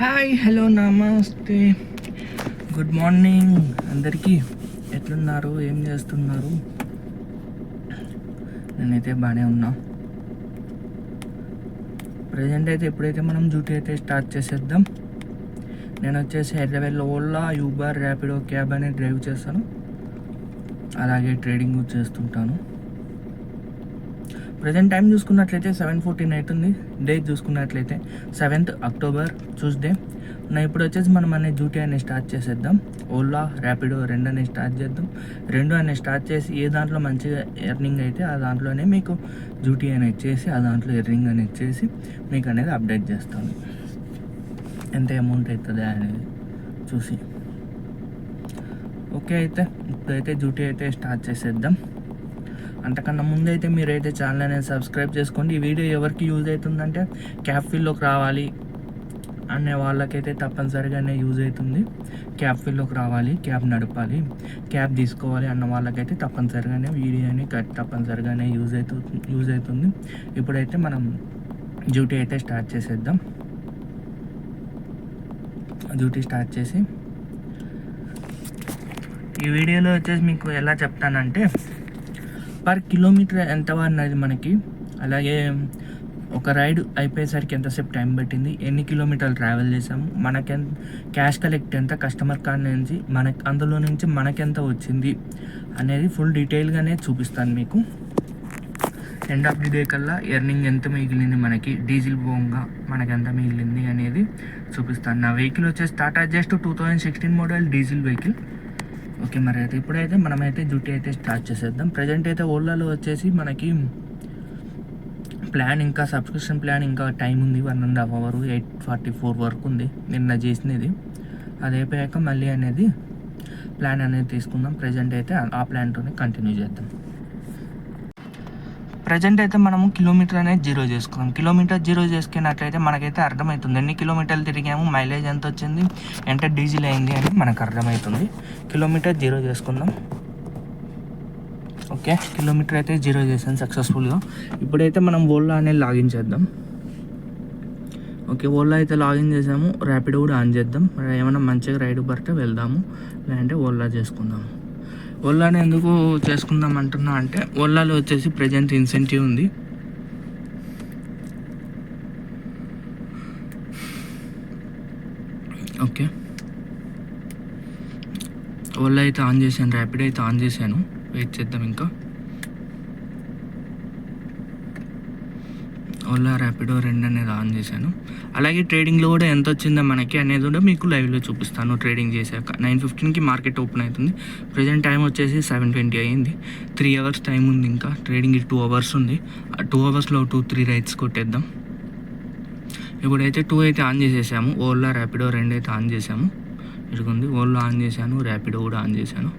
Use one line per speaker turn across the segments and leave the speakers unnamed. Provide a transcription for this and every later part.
Hi hello నమస్తే. Good morning. అందరికీ ఎట్లున్నారు? ఏం చేస్తున్నారు? నేనైతే బాగానే ఉన్నా. ప్రజెంట్ అయితే ఎప్పుడైతే మనం డ్యూటీ అయితే స్టార్ట్ చేసేద్దాం నేను వచ్చేసి హైదరాబాద్లో ఓలా యూబర్ ర్యాపిడో క్యాబ్ అనేది డ్రైవ్ చేస్తాను. అలాగే ట్రేడింగ్ చేస్తుంటాను. ప్రజెంట్ టైం చూసుకున్నట్లయితే సెవెన్ ఫోర్టీన్ అవుతుంది. డేట్ చూసుకున్నట్లయితే సెవెంత్ అక్టోబర్ ట్యూస్డే నా ఇప్పుడు వచ్చేసి మనం అనే డ్యూటీ అనేది స్టార్ట్ చేసేద్దాం. ఓలా ర్యాపిడో రెండు అనేది స్టార్ట్ చేద్దాం. రెండు అనేది స్టార్ట్ చేసి ఏ దాంట్లో మంచిగా ఎర్నింగ్ అయితే ఆ దాంట్లోనే మీకు డ్యూటీ అనేది చేసి ఆ దాంట్లో ఎర్నింగ్ అనేది చేసి మీకు అనేది అప్డేట్ చేస్తాను ఎంత అమౌంట్ అవుతుంది అనేది చూసి. ఓకే అయితే ఇప్పుడైతే డ్యూటీ అయితే స్టార్ట్ చేసేద్దాం. అంతకన్నా ముందు అయితే మీరైతే ఛానల్ అనేది సబ్స్క్రైబ్ చేసుకోండి. ఈ వీడియో ఎవరికి యూజ్ అవుతుందంటే క్యాప్ ఫీల్డ్లోకి రావాలి అనే వాళ్ళకైతే తప్పనిసరిగానే యూజ్ అవుతుంది. క్యాబ్ ఫీల్డ్లోకి రావాలి క్యాబ్ నడపాలి క్యాబ్ తీసుకోవాలి అన్న వాళ్ళకైతే తప్పనిసరిగానే వీడియోని కట్ తప్పనిసరిగానే యూజ్ అవుతుంది యూజ్ అవుతుంది. ఇప్పుడైతే మనం డ్యూటీ అయితే స్టార్ట్ చేసేద్దాం. డ్యూటీ స్టార్ట్ చేసి ఈ వీడియోలో వచ్చేసి మీకు ఎలా చెప్తానంటే పర్ కిలోమీటర్ ఎంత అన్నది మనకి? అలాగే ఒక రైడ్ అయిపోయేసరికి ఎంతసేపు టైం పట్టింది? ఎన్ని కిలోమీటర్లు ట్రావెల్ చేసాము మనకెంత క్యాష్ కలెక్ట్ ఎంత? కస్టమర్ కార్డ్ నుంచి మనకి అందులో నుంచి మనకెంత వచ్చింది? అనేది ఫుల్ డీటెయిల్గానే చూపిస్తాను మీకు. ఎండ్ ఆఫ్ ది డే కల్లా ఎర్నింగ్ ఎంత మిగిలింది మనకి? డీజిల్ పోగా మనకి ఎంత మిగిలింది అనేది చూపిస్తాను. నా వెహికల్ వచ్చేసి Tata just two thousand sixteen model diesel vehicle. Okay మరి అయితే ఇప్పుడైతే మనమైతే డ్యూటీ అయితే స్టార్ట్ చేసేద్దాం. ప్రజెంట్ అయితే ఓలాలో వచ్చేసి మనకి ప్లాన్ ఇంకా సబ్స్క్రిప్షన్ ప్లాన్ ఇంకా టైం ఉంది. One and half hour eight forty four వరకు ఉంది నిన్న చేసినది. అది అయిపోయాక మళ్ళీ అనేది ప్లాన్ అనేది తీసుకుందాం. ప్రజెంట్ అయితే ఆ ప్లాన్తోనే కంటిన్యూ చేద్దాం. ప్రజెంట్ అయితే మనము కిలోమీటర్ అనేది జీరో చేసుకున్నాం. కిలోమీటర్ జీరో చేసుకున్నట్లయితే మనకైతే అర్థమవుతుంది. ఎన్ని కిలోమీటర్లు తిరిగాము మైలేజ్ ఎంత వచ్చింది ఎంత డీజిల్ అయింది అని మనకు అర్థమవుతుంది. కిలోమీటర్ జీరో చేసుకుందాం ఓకే కిలోమీటర్ అయితే జీరో చేసాను సక్సెస్ఫుల్గా ఇప్పుడైతే మనం ఓలా అనేది లాగిన్ చేద్దాం. ఓకే ఓలా అయితే లాగిన్ చేసాము. ర్యాపిడ్ కూడా ఆన్ చేద్దాం. మరి ఏమైనా మంచిగా రైడ్ పడితే వెళ్దాము. లేదంటే ఓలా చేసుకుందాము. ఓలాని ఎందుకు చేసుకుందాం అంటున్నా అంటే ఓలాలో వచ్చేసి ప్రజెంట్ ఇన్సెంటివ్ ఉంది. ఓకే. ఓలా అయితే ఆన్ చేశాను ర్యాపిడ్ అయితే ఆన్ చేశాను. వెయిట్ చేద్దాం ఇంకా. ఓలా ర్యాపిడో రెండు అనేది ఆన్ చేశాను. అలాగే ట్రేడింగ్లో కూడా ఎంత వచ్చిందో మనకి అనేది కూడా మీకు లైవ్లో చూపిస్తాను. ట్రేడింగ్ చేశాక నైన్ ఫిఫ్టీన్కి మార్కెట్ ఓపెన్ అవుతుంది. ప్రజెంట్ టైం వచ్చేసి సెవెన్ ట్వంటీ అయ్యింది. త్రీ అవర్స్ టైం ఉంది ఇంకా. ట్రేడింగ్ టూ అవర్స్ ఉంది. ఆ టూ అవర్స్లో టూ త్రీ రైట్స్ కొట్టేద్దాం. ఇప్పుడైతే టూ అయితే ఆన్ చేసేసాము. ఓలా ర్యాపిడో రెండు అయితే ఆన్ చేసాము ఇదిగుంది ఓలా ఆన్ చేశాను. ర్యాపిడో కూడా ఆన్ చేశాను.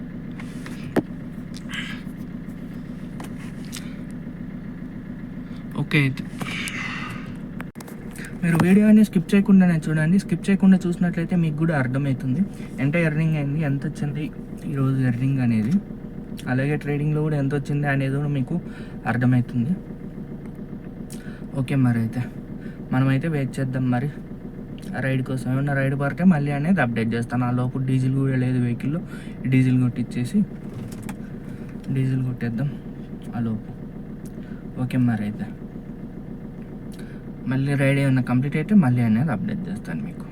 ఓకే అయితే మీరు వీడియోని స్కిప్ చేయకుండానే చూడండి. స్కిప్ చేయకుండా చూసినట్లయితే మీకు కూడా అర్థమవుతుంది. ఎంత ఎర్నింగ్ అయింది ఎంత వచ్చింది ఈరోజు ఎర్నింగ్ అనేది. అలాగే ట్రేడింగ్లో కూడా ఎంత వచ్చింది అనేది కూడా మీకు అర్థమవుతుంది. ఓకే మరి అయితే. మనమైతే వెయిట్ చేద్దాం మరి. రైడ్ కోసం ఏమన్నా రైడ్ పడితే మళ్ళీ అనేది అప్డేట్ చేస్తాను. ఆ లోపు డీజిల్ కూడా లేదు వెహికల్లో డీజిల్ కొట్టించేసి డీజిల్ కొట్టేద్దాం ఆ లోపు. ఓకే మరి అయితే. మళ్ళీ రైడ్ ఏమైనా కంప్లీట్ అయితే మళ్ళీ అనేది అప్డేట్ చేస్తాను మీకు.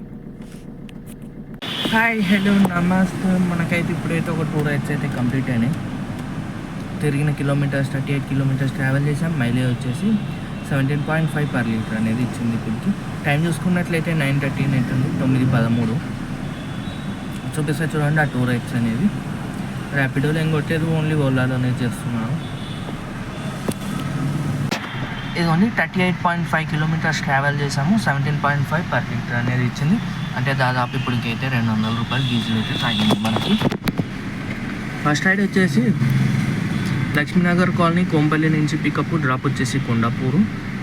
హాయ్ హలో నమస్తే. మనకైతే ఇప్పుడైతే ఒక టూ రైడ్స్ అయితే కంప్లీట్ అయినాయి. తిరిగిన kilometres thirty eight kilometres travel చేసాం మైలేజ్ వచ్చేసి seventeen point five per litre అనేది ఇచ్చింది ఇప్పటికి. టైం చూసుకున్నట్లయితే నైన్ థర్టీన్ అవుతుంది తొమ్మిది పదమూడు. చూపిస్తే చూడండి ఆ టూ రైడ్స్ అనేది. ర్యాపిడోలో ఏం కొట్టేది ఓన్లీ ఓలాలో అనేది చేస్తున్నాను. ఇది only thirty eight point five kilometres travel చేసాము seventeen point five per litre అనేది ఇచ్చింది. అంటే దాదాపు ఇప్పటికైతే రెండు వందల రూపాయలు డీజిల్ అయితే తాగింది మనకి. ఫస్ట్ రైడ్ వచ్చేసి లక్ష్మీనగర్ కాలనీ కోంపల్లి నుంచి పికప్ డ్రాప్ వచ్చేసి కొండాపూరు.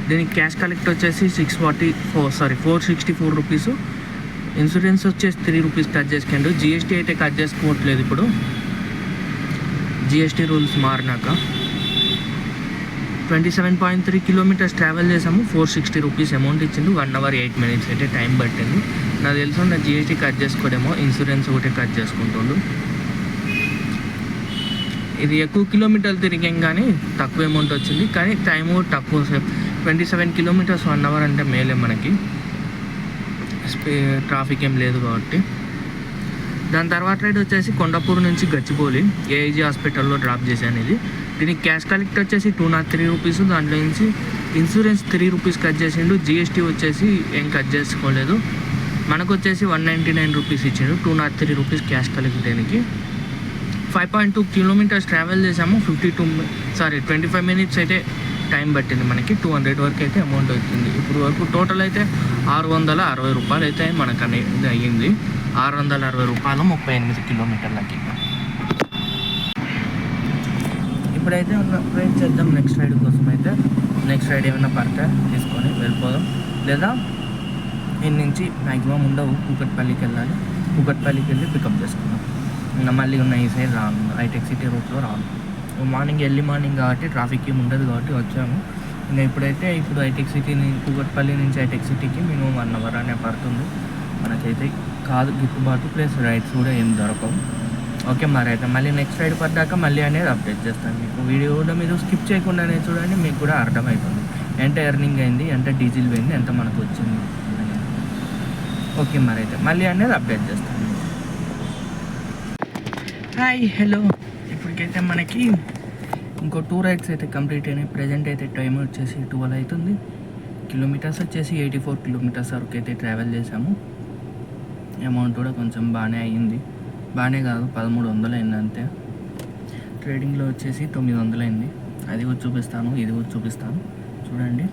దీనికి క్యాష్ కలెక్ట్ వచ్చేసి six forty four sorry four sixty four rupees insurance వచ్చేసి త్రీ రూపీస్ కట్ చేసుకోండి జిఎస్టీ అయితే కట్ చేసుకోవట్లేదు ఇప్పుడు. GST rules మారినాక. Twenty seven point three kilometres travel చేసాము ఫోర్ సిక్స్టీ రూపీస్ అమౌంట్ ఇచ్చిండు. వన్ అవర్ ఎయిట్ మినిట్స్ అయితే time పట్టింది. నాకు తెలుసు నా జిఎస్టీ కట్ చేసుకోడేమో ఇన్సూరెన్స్ ఒకటి కట్ చేసుకుంటుండు. ఇది ఎక్కువ కిలోమీటర్లు తిరిగాం కానీ తక్కువ అమౌంట్ వచ్చింది. కానీ టైం తక్కువ సేపు twenty seven kilometres one hour అంటే మేలే మనకి. ట్రాఫిక్ ఏం లేదు కాబట్టి. దాని తర్వాత రైడ్ వచ్చేసి కొండపూర్ నుంచి గచ్చిపోలి ఏఐజీ హాస్పిటల్లో డ్రాప్ చేశాను ఇది. దీనికి క్యాష్ కలెక్ట్ వచ్చేసి టూ నాట్ త్రీ రూపీస్ దాంట్లో నుంచి ఇన్సూరెన్స్ త్రీ రూపీస్ కట్ చేసిండు. జిఎస్టీ వచ్చేసి ఏం కట్ చేసుకోలేదు. మనకు వచ్చేసి వన్ నైంటీ నైన్ రూపీస్ ఇచ్చిండు. Two nought three rupees cash collect దీనికి. Five point two kilometres travel చేసాము. Fifty two sorry twenty five minutes అయితే టైం పట్టింది మనకి. టూ హండ్రెడ్ వరకు అయితే అమౌంట్ వచ్చింది ఇప్పుడు వరకు టోటల్ అయితే ఆరు వందల అరవై రూపాయలు అయితే మనకు అనేది అయ్యింది. ఆరు వందల అరవై రూపాయలు ముప్పై ఎనిమిది కిలోమీటర్లకి. ఇప్పుడైతే ఉన్న వెయిట్ చేద్దాం నెక్స్ట్ రైడ్ కోసం అయితే నెక్స్ట్ రైడ్ ఏమైనా పడితే తీసుకొని వెళ్ళిపోదాం. లేదా దీని నుంచి మ్యాక్సిమం ఉండవు. కూకట్పల్లికి వెళ్ళాలి కూకట్పల్లికి వెళ్ళి పికప్ చేసుకుందాం. ఇంకా మళ్ళీ ఉన్న ఈ సైడ్ రాను. హైటెక్ సిటీ రూట్లో రాను. మార్నింగ్ ఎర్లీ మార్నింగ్ కాబట్టి ట్రాఫిక్ ఏమి ఉండదు కాబట్టి వచ్చాము. ఇంకా ఇప్పుడైతే ఇప్పుడు హైటెక్ సిటీ ని- కూకట్పల్లి నుంచి హైటెక్ సిటీకి మినిమం వన్ అవర్ అనే పడుతుంది. మనకైతే కాదు గిట్టుబాటు ప్లస్ రైడ్స్ కూడా ఏం దొరకవు. ఓకే మరి అయితే మళ్ళీ నెక్స్ట్ రైడ్ పడ్డాక మళ్ళీ అనేది అప్డేట్ చేస్తాను మీకు. వీడియో కూడా మీరు స్కిప్ చేయకుండానే చూడండి మీకు కూడా అర్థమవుతుంది ఎంత ఎర్నింగ్ అయింది ఎంత డీజిల్ పోయింది ఎంత మనకు వచ్చింది. ఓకే మరి అయితే మళ్ళీ అనేది అప్డేట్ చేస్తాను. హాయ్ హలో ఇప్పటికైతే మనకి ఇంకో టూ రైడ్స్ అయితే కంప్లీట్ అయినాయి. ప్రజెంట్ అయితే టైం వచ్చేసి ట్వెల్వ్ అవుతుంది. కిలోమీటర్స్ వచ్చేసి ఎయిటీ ఫోర్ కిలోమీటర్స్ వరకు అయితే ట్రావెల్ చేసాము అమౌంట్ కూడా కొంచెం బాగానే అయ్యింది. బాగానే కాదు పదమూడు వందలు అయింది అంతే ట్రేడింగ్లో వచ్చేసి తొమ్మిది వందలు అయింది అది కూడా చూపిస్తాను ఇది కూడా చూపిస్తాను. చూడండి.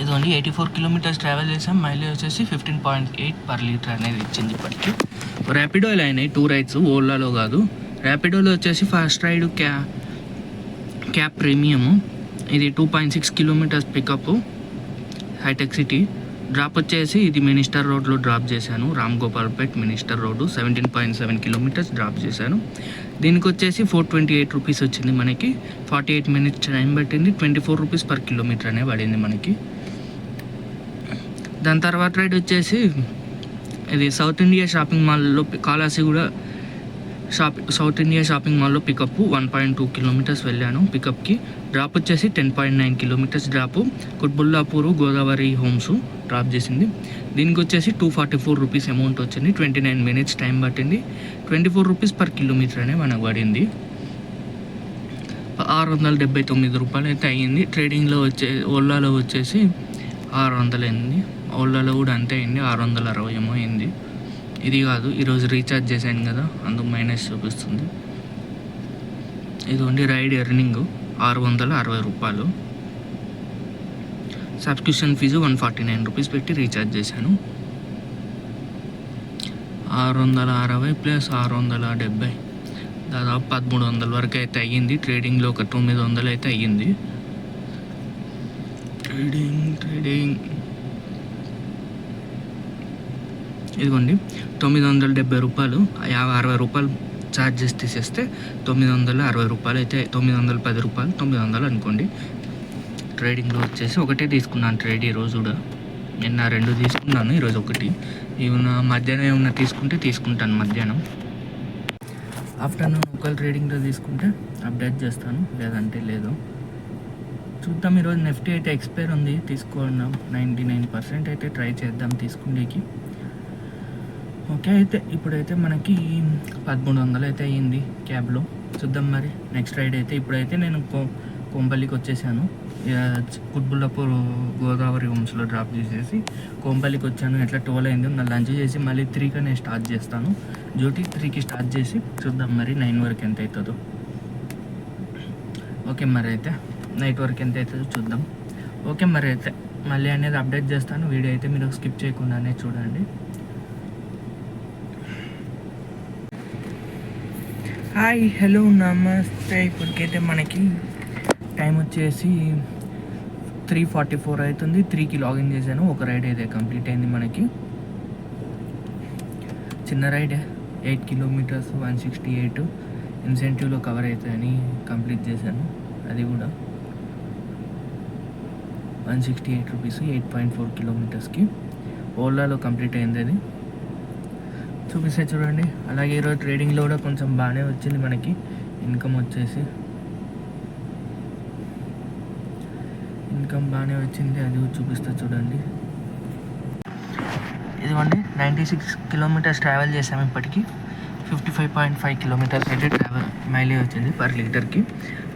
ఇదిగోండి ఎయిటీ ఫోర్ కిలోమీటర్స్ ట్రావెల్ చేసాం మైలేజ్ వచ్చేసి fifteen point eight per litre అనేది ఇచ్చింది ఇప్పటికి. ర్యాపిడోలు అయినాయి టూ రైడ్స్ ఓలాలో కాదు. ర్యాపిడోలో వచ్చేసి ఫస్ట్ రైడ్ క్యా క్యాప్ ప్రీమియము ఇది two point six kilometres pickup Hitech City drop వచ్చేసి ఇది మినిస్టర్ రోడ్లో డ్రాప్ చేశాను. Ram Gopalpet minister road seventeen point seven kilometres drop చేశాను. దీనికి వచ్చేసి ఫోర్ ట్వంటీ ఎయిట్ రూపీస్ వచ్చింది మనకి. ఫార్టీ ఎయిట్ మినిట్స్ టైం పట్టింది. Twenty four rupees per kilometre అనే పడింది మనకి. దాని తర్వాత రైడ్ వచ్చేసి ఇది సౌత్ ఇండియా షాపింగ్ మాల్లో కాలాసి కూడా షాప్ సౌత్ ఇండియా షాపింగ్ మాల్లో pickup one point two kilometres వెళ్ళాను. పికప్కి డ్రాప్ వచ్చేసి ten point nine kilometres drop. Qutbullapur Godavari homes drop చేసింది. దీనికి వచ్చేసి two forty four rupees amount వచ్చింది. ట్వంటీ నైన్ మినిట్స్ టైం పట్టింది. Twenty four rupees per kilometre అనే మనకు పడింది. ఆరు వందల డెబ్బై తొమ్మిది రూపాయలు అయితే అయ్యింది. ట్రేడింగ్లో వచ్చే ఓలాలో వచ్చేసి ఆరు వందలు అయింది. ఓలాలో కూడా అంతే అయింది. ఆరు వందల అరవై ఏమో అయింది. ఇది కాదు ఈరోజు రీఛార్జ్ చేశాను కదా అందుకు మైనస్ చూపిస్తుంది. ఇది ఓన్లీ రైడ్ ఎర్నింగ్ ఆరు వందల అరవై రూపాయలు. Subscription fee one forty nine rupees పెట్టి రీఛార్జ్ చేశాను. ఆరు వందల అరవై ప్లస్ ఆరు వందల డెబ్బై దాదాపు పదమూడు వందల వరకు అయితే అయ్యింది. ట్రేడింగ్లో ఒక తొమ్మిది వందలు అయితే అయ్యింది. ట్రేడింగ్ ట్రేడింగ్ ఇదిగోండి తొమ్మిది వందల డెబ్బై రూపాయలు యాభై అరవై రూపాయలు ఛార్జెస్ తీసేస్తే తొమ్మిది వందల అరవై రూపాయలు అయితే తొమ్మిది వందల పది రూపాయలు తొమ్మిది వందలు అనుకోండి ట్రేడింగ్లో వచ్చేసి ఒకటే తీసుకున్నాను ట్రేడ్ ఈరోజు కూడా. నిన్న రెండు తీసుకున్నాను ఈరోజు ఒకటి. ఏమన్నా మధ్యాహ్నం ఏమన్నా తీసుకుంటే తీసుకుంటాను మధ్యాహ్నం. ఆఫ్టర్నూన్ ఒకళ్ళు ట్రేడింగ్లో తీసుకుంటే అప్డేట్ చేస్తాను లేదంటే లేదు. చూద్దాం ఈరోజు నెఫ్టీ అయితే ఎక్స్పైర్ ఉంది తీసుకున్నాం నైంటీ నైన్ పర్సెంట్ అయితే ట్రై చేద్దాం తీసుకునేకి ఓకే అయితే ఇప్పుడైతే మనకి పదమూడు వందలు అయితే అయ్యింది క్యాబ్లో. చూద్దాం మరి నెక్స్ట్ రైడ్ అయితే ఇప్పుడైతే నేను కో కోంపల్లికి వచ్చేసాను ఇక కుట్బుల్లపూర్ గోదావరి హోమ్స్లో డ్రాప్ చేసేసి కోంపల్లికి వచ్చాను ఎట్లా ట్వెల్వ్ అయింది నా లంచ్ చేసి మళ్ళీ త్రీకి నేను స్టార్ట్ చేస్తాను. డ్యూటీ త్రీకి స్టార్ట్ చేసి చూద్దాం మరి నైన్ వరకు ఎంత అవుతుందో ఓకే మరి అయితే నైట్ వరకు ఎంత అవుతుందో చూద్దాం. ఓకే మరి అయితే మళ్ళీ అనేది అప్డేట్ చేస్తాను. వీడియో అయితే మీరు స్కిప్ చేయకుండానే చూడండి. హాయ్ హలో నమస్తే. ఇప్పటికైతే మనకి టైం వచ్చేసి త్రీ ఫార్టీ ఫోర్ అవుతుంది. త్రీకి లాగిన్ చేశాను. ఒక రైడ్ అయితే కంప్లీట్ అయింది మనకి. చిన్న ride. Eight kilometres one sixty eight ఇన్సెంటివ్లో cover అవుతాయని కంప్లీట్ చేశాను. అది కూడా one sixty eight rupees eight point four కిలోమీటర్స్కి. ఓలాలో కంప్లీట్ అయింది అది. చూపిస్తే చూడండి. అలాగే ఈరోజు ట్రేడింగ్లో కూడా కొంచెం బాగానే వచ్చింది మనకి. ఇన్కమ్ వచ్చేసి. ఇన్కమ్ బాగానే వచ్చింది అది కూడా చూపిస్తా చూడండి. ఇదిగోండి నైంటీ సిక్స్ కిలోమీటర్స్ ట్రావెల్ చేసాము ఇప్పటికి. Fifty five point five kilometres అయితే ట్రావెల్ మైలేజ్ వచ్చింది పర్ లీటర్కి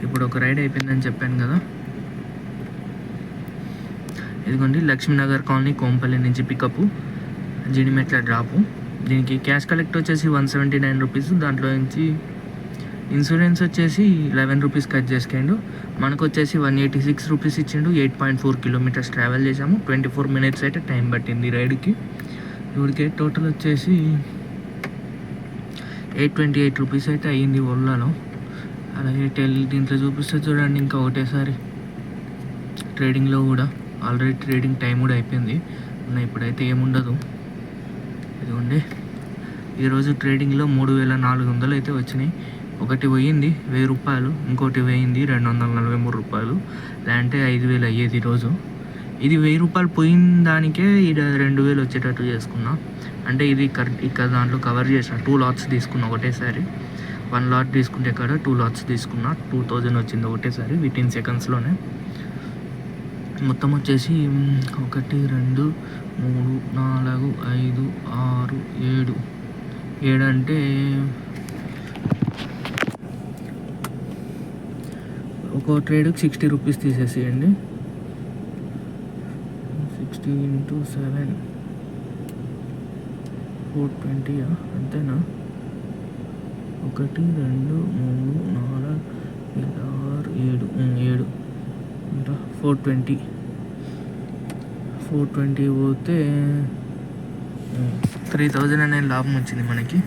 ఇప్పుడు ఒక రైడ్ అయిపోయిందని చెప్పాను కదా. ఇదిగోండి లక్ష్మీనగర్ కాలనీ కోంపల్లి నుంచి పికప్ జీడిమెట్ల డ్రాపు దీనికి క్యాష్ కలెక్ట్ వచ్చేసి వన్ సెవెంటీ నైన్ రూపీస్ దాంట్లో నుంచి ఇన్సూరెన్స్ వచ్చేసి లెవెన్ రూపీస్ కట్ చేసుకుండు. మనకు వచ్చేసి వన్ ఎయిటీ సిక్స్ రూపీస్ ఇచ్చిండు. Eight point four kilometres travel చేసాము ట్వంటీ ఫోర్ మినిట్స్ అయితే టైం పట్టింది రైడ్కి. ఇప్పటికే టోటల్ వచ్చేసి ఎయిట్ ట్వంటీ ఎయిట్ రూపీస్ అయితే అయ్యింది ఒళ్ళలో అలాగే టెల్ దీంట్లో చూపిస్తే చూడండి ఇంకా ఒకటేసారి ట్రేడింగ్లో కూడా. ఆల్రెడీ ట్రేడింగ్ టైం కూడా అయిపోయింది. ఇప్పుడైతే ఏముండదు. ఇదిగోండి. ఈరోజు ట్రేడింగ్లో మూడు వేల నాలుగు వందలు అయితే వచ్చినాయి. ఒకటి పోయింది వెయ్యి రూపాయలు ఇంకోటి పోయింది రెండు వందల నలభై మూడు రూపాయలు. లేదంటే ఐదు వేలు అయ్యేది ఈరోజు. ఇది వెయ్యి రూపాయలు పోయిన దానికే ఇది రెండు వేలు వచ్చేటట్టు చేసుకున్నా. అంటే ఇది కరెక్ట్ ఇక్కడ దాంట్లో కవర్ చేసిన టూ లాట్స్ తీసుకున్నా ఒకటేసారి. వన్ లాట్ తీసుకుంటే కాడ టూ లాట్స్ తీసుకున్నా. టూ థౌజండ్ వచ్చింది ఒకటేసారి వితిన్ సెకండ్స్లోనే. మొత్తం వచ్చేసి ఒకటి రెండు మూడు నాలుగు ఐదు ఆరు ఏడు. ఏడు అంటే ఒక్కో ట్రేడ్కి సిక్స్టీ రూపీస్ తీసేసేయండి. సిక్స్టీ ఇంటూ సెవెన్ ఫోర్ ట్వంటీయా అంతేనా? ఒకటి రెండు మూడు నాలుగు ఐదు, ఆరు ఏడు. ఏడు. ఇంకా ఫోర్ ట్వంటీ. ఫోర్ ట్వంటీ పోతే త్రీ థౌజండ్ అనే లాభం వచ్చింది మనకి.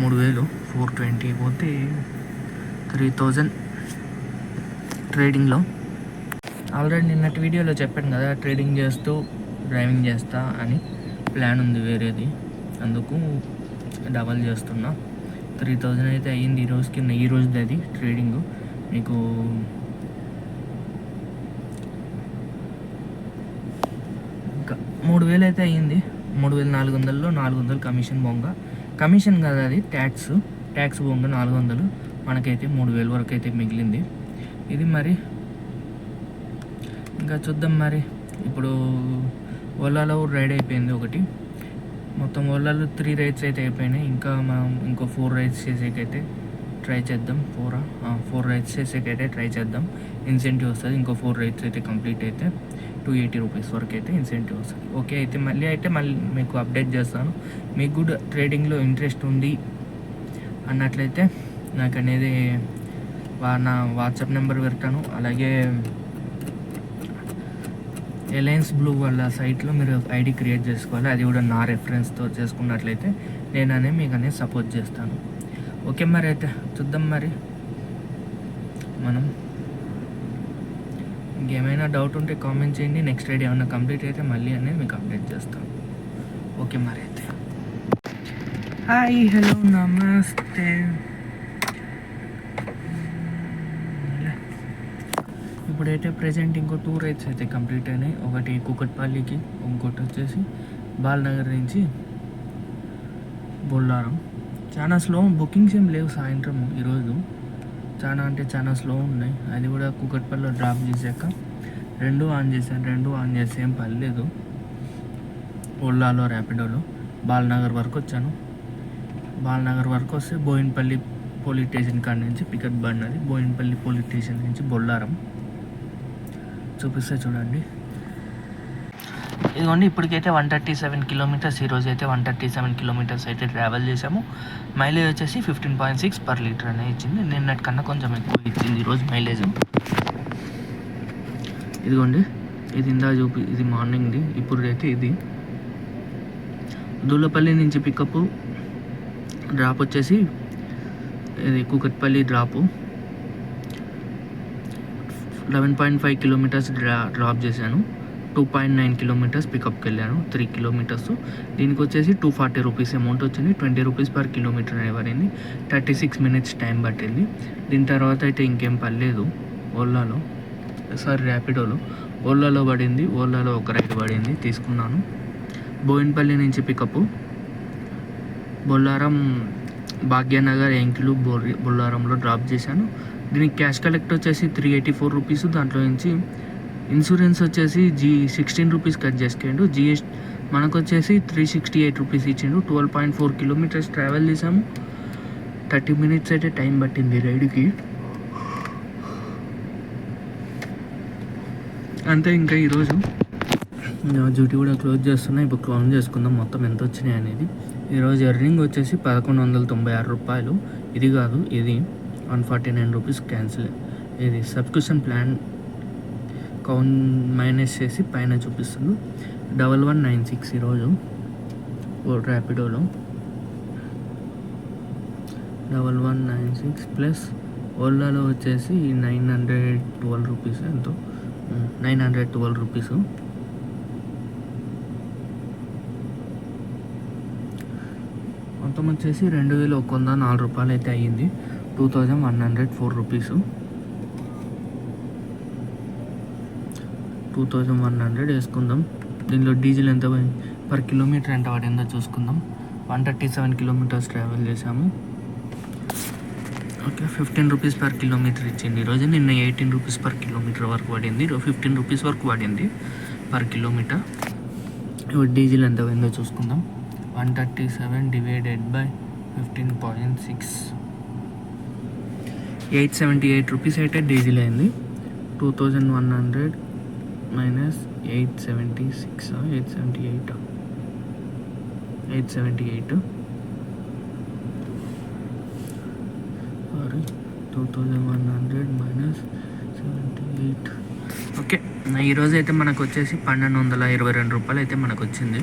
మూడు వేలు. ఫోర్ ట్వంటీ పోతే త్రీ థౌజండ్ ట్రేడింగ్లో. ఆల్రెడీ నిన్నటి వీడియోలో చెప్పాను కదా ట్రేడింగ్ చేస్తూ డ్రైవింగ్ చేస్తా అని ప్లాన్ ఉంది వేరేది. అందుకు డబల్ చేస్తున్నా. త్రీ థౌజండ్ అయితే అయ్యింది ఈ రోజుకి ఈ రోజుది అది ట్రేడింగ్. మీకు ఇంకా మూడు వేలు అయితే అయ్యింది. మూడు వేల నాలుగు వందల్లో నాలుగు వందలు కమిషన్ బొంగ. కమిషన్ కాదు అది? ట్యాక్స్. ట్యాక్స్ బొంగ నాలుగు వందలు. మనకైతే మూడు వేల వరకు అయితే మిగిలింది. ఇది మరి ఇంకా చూద్దాం మరి. ఇప్పుడు ఓలాలో రైడ్ అయిపోయింది ఒకటి. మొత్తం ఓలాలో త్రీ రైడ్స్ అయితే అయిపోయినాయి. ఇంకా మనం ఇంకో ఫోర్ రైడ్స్ చేసేకైతే ట్రై చేద్దాం. ఫోరా? ఫోర్ రైడ్స్ చేసేకైతే ట్రై చేద్దాం. ఇన్సెంటివ్ వస్తుంది. ఇంకో ఫోర్ రైడ్స్ అయితే కంప్లీట్ అయితే. టూ ఎయిటీ రూపీస్ వరకు అయితే ఇన్సెంటివ్ వస్తుంది. ఓకే అయితే మళ్ళీ అయితే మళ్ళీ మీకు అప్డేట్ చేస్తాను. మీకు కూడా ట్రేడింగ్లో ఇంట్రెస్ట్ ఉంది అన్నట్లయితే నాకు అనేది నా వాట్సాప్ నెంబర్ పెడతాను. అలాగే ఎలయన్స్ బ్లూ వాళ్ళ సైట్లో మీరు ఐడి క్రియేట్ చేసుకోవాలి. అది కూడా నా రెఫరెన్స్తో చేసుకున్నట్లయితే నేను అనేది మీకు అనేది సపోర్ట్ చేస్తాను. ఓకే మరి అయితే చూద్దాం మరి. మనం ఇంకేమైనా డౌట్ ఉంటే కామెంట్ చేయండి. నెక్స్ట్ రైడ్ ఏమైనా కంప్లీట్ అయితే మళ్ళీ అనేది మీకు అప్డేట్ చేస్తాను ఓకే మరి అయితే. హాయ్ హలో నమస్తే. ఇప్పుడైతే ప్రజెంట్ ఇంకో టూ రైడ్స్ అయితే కంప్లీట్ అయినాయి. ఒకటి కుకట్పల్లికి ఇంకోటి వచ్చేసి బాలనగర్ నుంచి బొల్లారం. చాలా స్లో బుకింగ్స్ ఏం లేవు సాయంత్రం ఈరోజు. చాలా అంటే చాలా స్లో ఉన్నాయి. అది కూడా కుకట్పల్లిలో డ్రాప్ చేశాక రెండు ఆన్ చేశాను రెండు ఆన్ చేస్తే ఏం పర్లేదు. ఓలాలో ర్యాపిడోలో బాల్నగర్ వరకు వచ్చాను. బాల్నగర్ వరకు వస్తే బోయిన్పల్లి పోలీస్ స్టేషన్ కాడ నుంచి పికప్ బండి అది. బోయిన్పల్లి పోలీస్ స్టేషన్ నుంచి బొల్లారం. చూపిస్తే చూడండి. ఇదిగోండి ఇప్పటికైతే వన్ థర్టీ సెవెన్ కిలోమీటర్స్ ఈరోజు అయితే వన్ థర్టీ సెవెన్ కిలోమీటర్స్ అయితే ట్రావెల్ చేసాము మైలేజ్ వచ్చేసి fifteen point six per litre అనే ఇచ్చింది. నిన్నటి కన్నా కొంచెం ఎక్కువ ఇచ్చింది ఈరోజు మైలేజ్ ఇదిగోండి ఇది ఇందా చూపి ఇది మార్నింగ్ది ఇప్పుడు అయితే ఇది. దూలపల్లి నుంచి పికప్ డ్రాప్ వచ్చేసి ఇది Kukatpally drop eleven point five kilometres draw drop చేశాను. టూ పాయింట్ నైన్ కిలోమీటర్స్ పికప్కి వెళ్ళాను త్రీ కిలోమీటర్స్ దీనికి వచ్చేసి టూ ఫార్టీ రూపీస్ అమౌంట్ వచ్చింది ట్వంటీ రూపీస్ పర్ కిలోమీటర్ అనే పడింది థర్టీ సిక్స్ మినిట్స్ టైం పట్టింది. దీని తర్వాత అయితే ఇంకేం పర్లేదు. ఓలాలో సారీ ర్యాపిడోలో ఓలాలో పడింది ఓలాలో ఒక రైడ్ పడింది తీసుకున్నాను. బోయిన్పల్లి నుంచి పికప్ బొల్లారం భాగ్యనగర్ ఎంకిలు బొల్లారంలో డ్రాప్ చేశాను. దీనికి క్యాష్ కలెక్ట్ వచ్చేసి త్రీ ఎయిటీ ఫోర్ రూపీస్ దాంట్లో నుంచి ఇన్సూరెన్స్ వచ్చేసి జీ సిక్స్టీన్ రూపీస్ కట్ చేసుకోండు జిఎస్ మనకు వచ్చేసి త్రీ సిక్స్టీ ఎయిట్ రూపీస్ ఇచ్చిండు. Twelve point four kilometres travel చేసాము. థర్టీ మినిట్స్ అయితే టైం పట్టింది రైడ్కి. అంతే ఇంకా ఈరోజు. డ్యూటీ కూడా క్లోజ్ చేస్తున్నా. ఇప్పుడు క్లోజ్ చేసుకుందాం. మొత్తం ఎంత వచ్చినాయి అనేది. ఈరోజు ఎర్నింగ్ వచ్చేసి పదకొండు వందల తొంభై ఆరు రూపాయలు. ఇది కాదు ఇది one forty nine rupees cancel. ఇది సబ్స్క్రిప్షన్ ప్లాన్ కౌన్ మైనస్ చేసి పైన చూపిస్తుంది డబల్ వన్ నైన్ సిక్స్ ఈరోజు ఓ ర్యాపిడోలో double one nine six plus ఓలాలో వచ్చేసి నైన్ హండ్రెడ్ ట్వెల్వ్ రూపీస్ ఎంతో. Nine hundred twelve rupees. మొత్తం వచ్చేసి రెండు వేల ఒక వంద నాలుగు రూపాయలు అయితే అయ్యింది. Two thousand one hundred four rupees. Two thousand one hundred వేసుకుందాం. దీనిలో డీజిల్ ఎంత పర్ కిలోమీటర్ ఎంత పడిందో చూసుకుందాం. One thirty seven kilometres travel చేసాము okay fifteen rupees per kilometre ఇచ్చింది ఈరోజు నిన్న ఎయిటీన్ రూపీస్ పర్ కిలోమీటర్ వరకు పడింది. ఫిఫ్టీన్ రూపీస్ వరకు పడింది పర్ కిలోమీటర్. ఇప్పుడు డీజిల్ ఎంత పోయిందో చూసుకుందాం. One thirty seven divided by fifteen point six. Eight seventy eight rupees అయితే డీజిల్ అయింది. Two thousand one hundred minus eight seventy six eight seventy eight eight seventy eight sorry two thousand one hundred minus seventy eight okay ఈరోజు అయితే మనకు వచ్చేసి పన్నెండు వందల ఇరవై రెండు రూపాయలు అయితే మనకు వచ్చింది.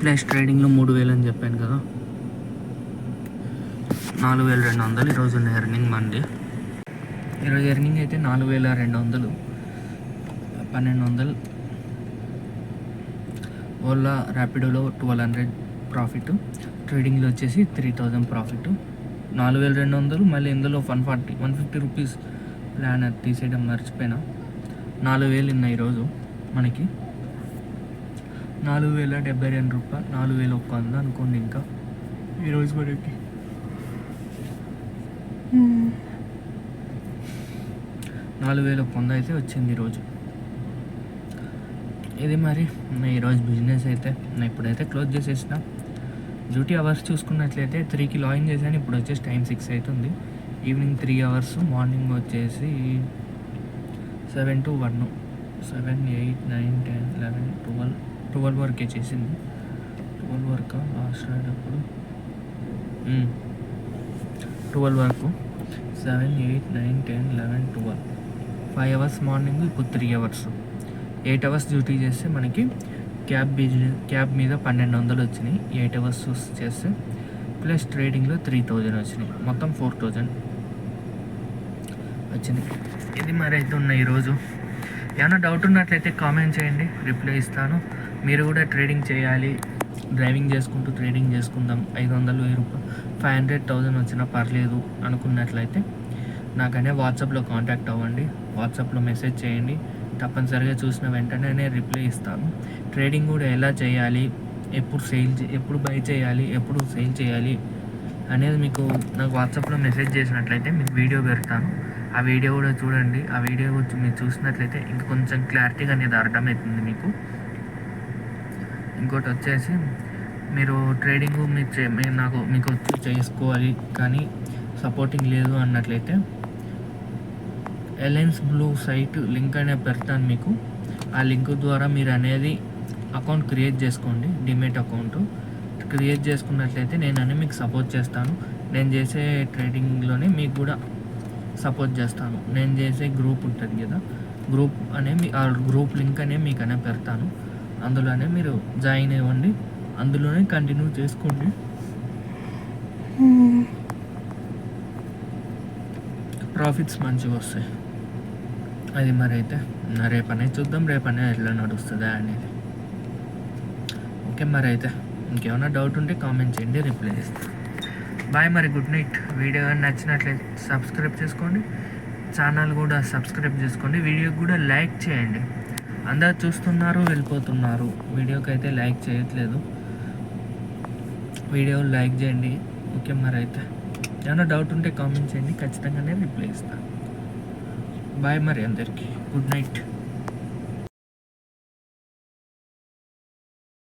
ప్లస్ ట్రేడింగ్లో మూడు వేలు అని చెప్పాను కదా. నాలుగు వేల రెండు వందలు ఈరోజు ఉన్న ఎర్నింగ్ మంది. ఈరోజు ఎర్నింగ్ అయితే నాలుగు వేల రెండు వందలు పన్నెండు వందలు. ఓలా ర్యాపిడోలో ట్వెల్వ్ హండ్రెడ్ ప్రాఫిట్ ట్రేడింగ్లో వచ్చేసి త్రీ థౌజండ్ ప్రాఫిట్. నాలుగు వేల రెండు వందలు మళ్ళీ ఇందులో one forty one fifty rupees plan తీసేయడం మర్చిపోయినా. నాలుగు వేలు ఉన్నాయి ఈరోజు మనకి. నాలుగు వేల డెబ్బై రెండు రూపాయలు నాలుగు వేల ఒక్క వంద అనుకోండి ఇంకా. ఈరోజు మనకి నాలుగు వేల పొంద అయితే వచ్చింది ఈరోజు ఇది మరి ఈరోజు బిజినెస్ అయితే నేను ఇప్పుడైతే క్లోజ్ చేసేసిన. డ్యూటీ అవర్స్ చూసుకున్నట్లయితే త్రీకి లాగిన్ చేశాను ఇప్పుడు వచ్చేసి టైం సిక్స్ అవుతుంది ఈవినింగ్ త్రీ అవర్స్ మార్నింగ్ వచ్చేసి seven to one seven eight nine ten eleven twelve twelve వరకే చేసింది. ట్వెల్వ్ వరకు లాస్ట్ అయ్యేటప్పుడు ట్వెల్వ్ వరకు. Seven eight nine ten eleven twelve five hours morning ఇప్పుడు three hours eight hours duty చేస్తే మనకి cab business cab మీద పన్నెండు వందలు వచ్చినాయి. ఎయిట్ అవర్స్ చేస్తే ప్లస్ ట్రేడింగ్లో త్రీ థౌజండ్ వచ్చినాయి. మొత్తం ఫోర్ థౌజండ్ వచ్చింది ఇది మరి అయితే ఉన్నాయి ఈరోజు ఏమైనా డౌట్ ఉన్నట్లయితే కామెంట్ చేయండి. రిప్లై ఇస్తాను. మీరు కూడా ట్రేడింగ్ చేయాలి. డ్రైవింగ్ చేసుకుంటూ ట్రేడింగ్ చేసుకుందాం. ఐదు వందలు వెయ్యి రూపాయలు. ఫైవ్ హండ్రెడ్ థౌజండ్ వచ్చినా పర్లేదు అనుకున్నట్లయితే నాకనే వాట్సాప్లో కాంటాక్ట్ అవ్వండి వాట్సాప్లో మెసేజ్ చేయండి. తప్పనిసరిగా చూసిన వెంటనే నేను రిప్లై ఇస్తాను. ట్రేడింగ్ కూడా ఎలా చేయాలి ఎప్పుడు సేల్ ఎప్పుడు బై చేయాలి ఎప్పుడు సేల్ చేయాలి అనేది మీకు నాకు వాట్సాప్లో మెసేజ్ చేసినట్లయితే మీకు వీడియో పెడతాను. ఆ వీడియో కూడా చూడండి. ఆ వీడియో మీరు చూసినట్లయితే ఇంకా కొంచెం క్లారిటీగా అనేది అర్థమవుతుంది మీకు. ఇంకోటి వచ్చేసి మీరు ట్రేడింగ్ చే మీరు నాకు మీకు వచ్చి చేసుకోవాలి కానీ సపోర్టింగ్ లేదు అన్నట్లయితే ఎలయన్స్ బ్లూ సైట్ లింక్ అనేది పెడతాను మీకు. ఆ లింక్ ద్వారా మీరు అనేది అకౌంట్ క్రియేట్ చేసుకోండి డిమేట్ అకౌంట్ క్రియేట్ చేసుకున్నట్లయితే నేను అని మీకు సపోర్ట్ చేస్తాను. నేను చేసే ట్రేడింగ్లోనే మీకు కూడా సపోర్ట్ చేస్తాను. నేను చేసే గ్రూప్ ఉంటుంది కదా గ్రూప్ అనే మీ ఆ గ్రూప్ లింక్ అనే మీకు అనే పెడతాను. అందులోనే మీరు జాయిన్ అవ్వండి. అందులోనే కంటిన్యూ చేసుకోండి. ప్రాఫిట్స్ మంచిగా వస్తాయి. అది మరి అయితే రేపనే చూద్దాం రేపనే ఎట్లా నడుస్తుందా అనేది. ఓకే మరి అయితే ఇంకేమైనా డౌట్ ఉంటే కామెంట్ చేయండి రిప్లై చేస్తాను బాయ్ మరి గుడ్ నైట్ వీడియో నచ్చినట్లయితే సబ్స్క్రైబ్ చేసుకోండి. ఛానల్ కూడా సబ్స్క్రైబ్ చేసుకోండి. వీడియోకి కూడా లైక్ చేయండి. అందరు చూస్తున్నారు వెళ్ళిపోతున్నారు. వీడియోకి అయితే లైక్ చేయట్లేదు. వీడియో లైక్ చేయండి. ఓకే మరి అయితే ఏమైనా డౌట్ ఉంటే కామెంట్ చేయండి. ఖచ్చితంగానే రిప్లై ఇస్తాను బాయ్ మరి అందరికీ. Good night.